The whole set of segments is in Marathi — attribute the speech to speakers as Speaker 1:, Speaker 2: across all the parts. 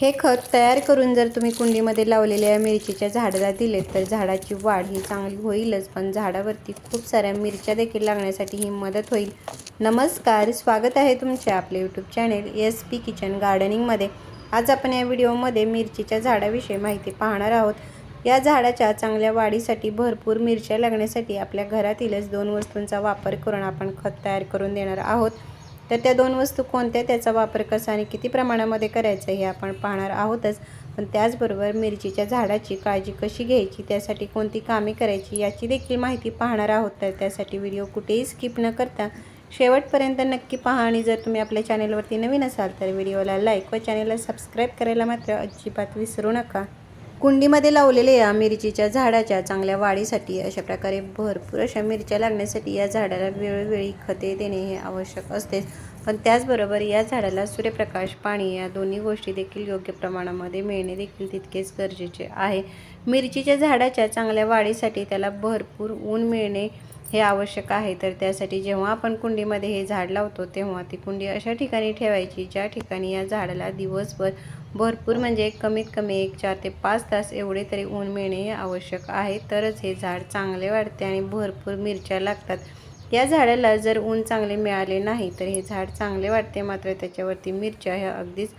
Speaker 1: हे खत तयार करून जर तुम्ही कुंडीमध्ये लावलेल्या मिरचीच्या झाडाला दिले तर झाडाची वाढ ही चांगली होईलच. पण झाडावरती खूप साऱ्या मिरच्या देखील लागण्यासाठी ही मदत होईल. नमस्कार स्वागत आहे तुमचे आपले YouTube channel S P kitchen गार्डनिंगमध्ये आज आपण या व्हिडिओमध्ये मिरचीच्या झाडाविषयी माहिती पाहणार आहोत. या झाडाच्या चांगल्या वाढीसाठी भरपूर मिरच्या लागण्यासाठी आपल्या घरातीलच दोन वस्तूंचा वापर करून आपण खत तयार करून देणार आहोत. तर त्या दोन वस्तू कोणत्या त्याचा वापर कसा आणि किती प्रमाणामध्ये करायचा हे आपण पाहणार आहोतच. पण त्याचबरोबर मिरचीच्या झाडाची काळजी कशी घ्यायची त्यासाठी कोणती कामे करायची याची देखील माहिती पाहणार आहोत. तर त्यासाठी व्हिडिओ कुठेही स्किप न करता शेवटपर्यंत नक्की पहा आणि जर तुम्ही आपल्या चॅनेलवरती नवीन असाल तर व्हिडिओला लाईक व चॅनेलला सबस्क्राईब करायला मात्र अजिबात विसरू नका. कुंडीमध्ये लावलेल्या या मिरचीच्या झाडाच्या चांगल्या वाढीसाठी अशा प्रकारे भरपूर अशा मिरच्या लागण्यासाठी या झाडाला वेळोवेळी खते देणे हे आवश्यक असतेच पण त्याचबरोबर या झाडाला सूर्यप्रकाश पाणी या दोन्ही गोष्टी देखील योग्य प्रमाणामध्ये मिळणे देखील तितकेच गरजेचे आहे. मिरचीच्या झाडाच्या चांगल्या वाढीसाठी त्याला भरपूर ऊन मिळणे हे आवश्यक आहे. तर त्यासाठी जेव्हा आपण कुंडीमध्ये हे झाड लावतो तेव्हा ती कुंडी अशा ठिकाणी ठेवायची ज्या ठिकाणी या झाडाला दिवसभर भरपूर म्हणजे कमीत कमी एक चार ते पाच तास एवढे तरी ऊन मिळणे हे आवश्यक आहे. तरच हे झाड चांगले वाढते आणि भरपूर मिरच्या लागतात. या झाडाला जर ऊन चांगले मिळाले नाही तर हे झाड चांगले वाटते. मात्र त्याच्यावरती मिरच्या ह्या अगदीच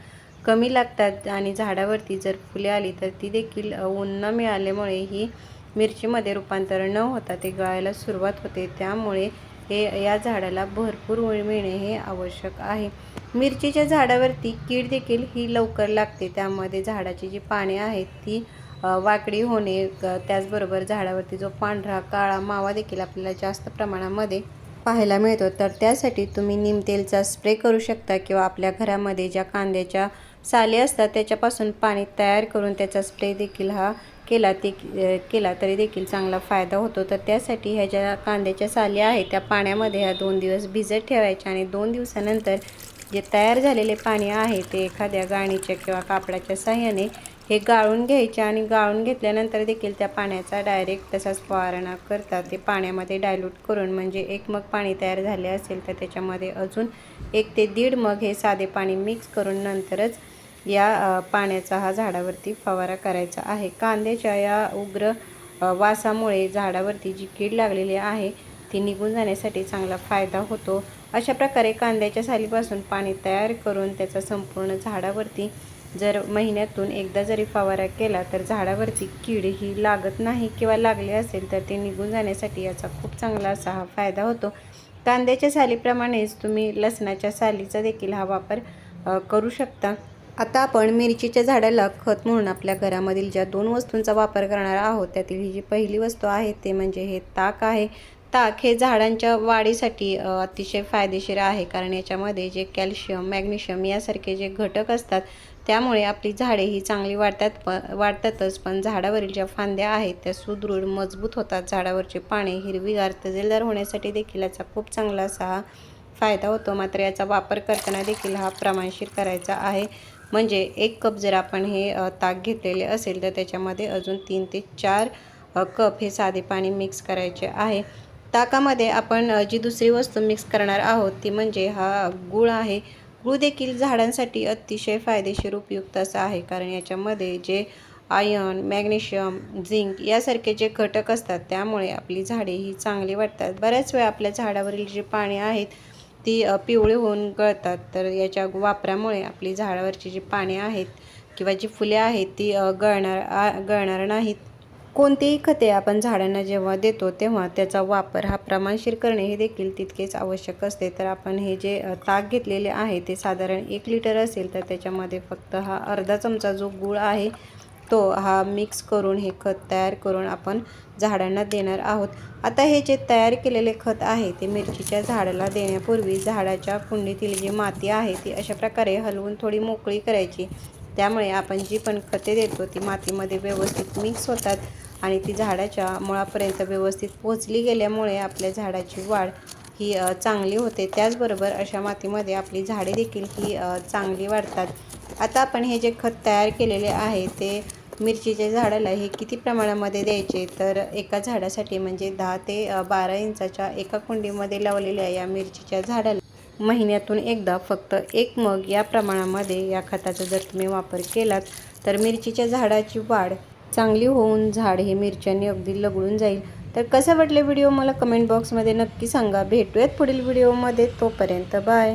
Speaker 1: कमी लागतात आणि झाडावरती जर फुले आली तर ती देखील ऊन न मिळाल्यामुळे ही मिरचीमध्ये रूपांतर न होता ते गळायला सुरुवात होते. त्यामुळे हे या झाडाला भरपूर ऊन मिळणे हे आवश्यक आहे. मिरचीच्या झाडावरती कीड देखील ही लवकर लागते. त्यामध्ये झाडाची जी पाने आहेत ती वाकडी होणे त्याचबरोबर झाडावरती जो पांढरा काळा मावा देखील आपल्याला जास्त प्रमाणामध्ये पाहायला मिळतो. तर त्यासाठी तुम्ही निमतेलचा स्प्रे करू शकता किंवा आपल्या घरामध्ये ज्या कांद्याच्या साली असतात त्याच्यापासून पाणी तयार करून त्याचा स्प्रे देखील हा केला ते केला तरी देखील चांगला फायदा होतो. तर त्यासाठी ह्या ज्या कांद्याच्या साली आहेत त्या पाण्यामध्ये ह्या दोन दिवस भिजत ठेवायच्या आणि दोन दिवसानंतर जे तयार झालेले पाणी आहे ते एखाद्या गाणीच्या किंवा कापडाच्या साह्याने हे गाळून घ्यायचे आणि गाळून घेतल्यानंतर देखील त्या पाण्याचा डायरेक्ट तसाच फवारणा करतात. ते पाण्यामध्ये डायल्यूट करून म्हणजे एक मग पाणी तयार झाले असेल तर त्याच्यामध्ये अजून एक ते दीड मग हे साधे पाणी मिक्स करून नंतरच या पाण्याचा हा झाडावरती फवारा करायचा आहे. कांद्याच्या या उग्र वासामुळे झाडावरती जी कीड लागलेली आहे ती निघून जाण्यासाठी चांगला फायदा होतो. अशा प्रकारे कांद्याच्या सालीपासून पाणी तयार करून त्याचा संपूर्ण झाडावरती जर महिन्यातून एकदा जरी फवारा केला तर झाडावरती कीड ही लागत नाही किंवा लागली असेल तर ते निघून जाण्यासाठी याचा खूप चांगला असा हा फायदा होतो. कांद्याच्या सालीप्रमाणेच तुम्ही लसणाच्या सालीचा देखील हा वापर करू शकता. आता आपण मिरचीच्या झाडाला खत म्हणून आपल्या घरामधील ज्या दोन वस्तूंचा वापर करणार आहोत त्यातील ही जी पहिली वस्तू आहे ते म्हणजे हे ताक आहे. ताक हे झाडांच्या वाढीसाठी अतिशय फायदेशीर आहे कारण याच्यामध्ये जे कॅल्शियम मॅग्नेशियम यासारखे जे घटक असतात त्यामुळे आपली झाडे ही चांगली वाढतात प वाढतातच. पण झाडावरील ज्या फांद्या आहेत त्या सुदृढ मजबूत होतात. झाडावरचे पाने हिरवीगार तजेलदार होण्यासाठी देखील याचा खूप चांगला असा हा फायदा होतो. मात्र याचा वापर करताना देखील हा प्रमाणशीर करायचा आहे. म्हणजे एक कप जर आपण हे ताक घेतलेले असेल तर त्याच्यामध्ये अजून तीन ते चार कप हे साधे पाणी मिक्स करायचे आहे. ताकामध्ये आपण जी दुसरी वस्तू मिक्स करणार आहोत ती म्हणजे हा गूळ आहे. गुळ देखील झाडांसाठी अतिशय फायदेशीर उपयुक्त असं आहे. कारण याच्यामध्ये जे आयर्न मॅग्नेशियम झिंक यासारखे जे घटक असतात त्यामुळे आपली झाडे ही चांगली वाटतात बऱ्याच वेळा आपल्या झाडावरील जी पाने आहेत ती पिवळी होऊन गळतात. तर याच्या वापरामुळे आपली झाडावरची जी पाने आहेत किंवा जी फुले आहेत ती गळणार गळणार नाहीत. कोणतेही खते आपण झाडांना जेव्हा देतो तेव्हा त्याचा वापर हा प्रमाणशीर करणे हे देखील तितकेच आवश्यक असते. तर आपण हे जे ताक घेतलेले आहे ते साधारण एक लिटर असेल तर त्याच्यामध्ये फक्त हा अर्धा चमचा जो गूळ आहे तो हा मिक्स करून हे खत तयार करून आपण झाडांना देणार आहोत. आता हे जे तयार केलेले खत आहे ते मिरचीच्या झाडाला देण्यापूर्वी झाडाच्या कुंडीतील जी माती आहे ती अशा प्रकारे हलवून थोडी मोकळी करायची. त्यामुळे आपण जी पण खते देतो ती मातीमध्ये व्यवस्थित मिक्स होतात. आणि ती झाडाच्या मुळापर्यंत व्यवस्थित पोचली गेल्यामुळे आपल्या झाडाची वाढ ही चांगली होते. त्याचबरोबर अशा मातीमध्ये आपली झाडे देखील ही चांगली वाढतात. आता आपण हे जे खत तयार केलेले आहे ते मिरचीच्या झाडाला हे किती प्रमाणामध्ये द्यायचे? तर एका झाडासाठी म्हणजे दहा ते बारा इंचाच्या एका कुंडीमध्ये लावलेल्या या मिरचीच्या झाडाला महिन्यातून एकदा फक्त एक मग या प्रमाणामध्ये या खताचा जर तुम्ही वापर केलात तर मिरचीच्या झाडाची वाढ चांगली होऊन झाड हे मिरच्यांनी अगदी लगडून जाईल. तर कसं वाटले व्हिडिओ? मला कमेंट बॉक्समध्ये नक्की सांगा. भेटूयात पुढील व्हिडिओमध्ये तोपर्यंत बाय.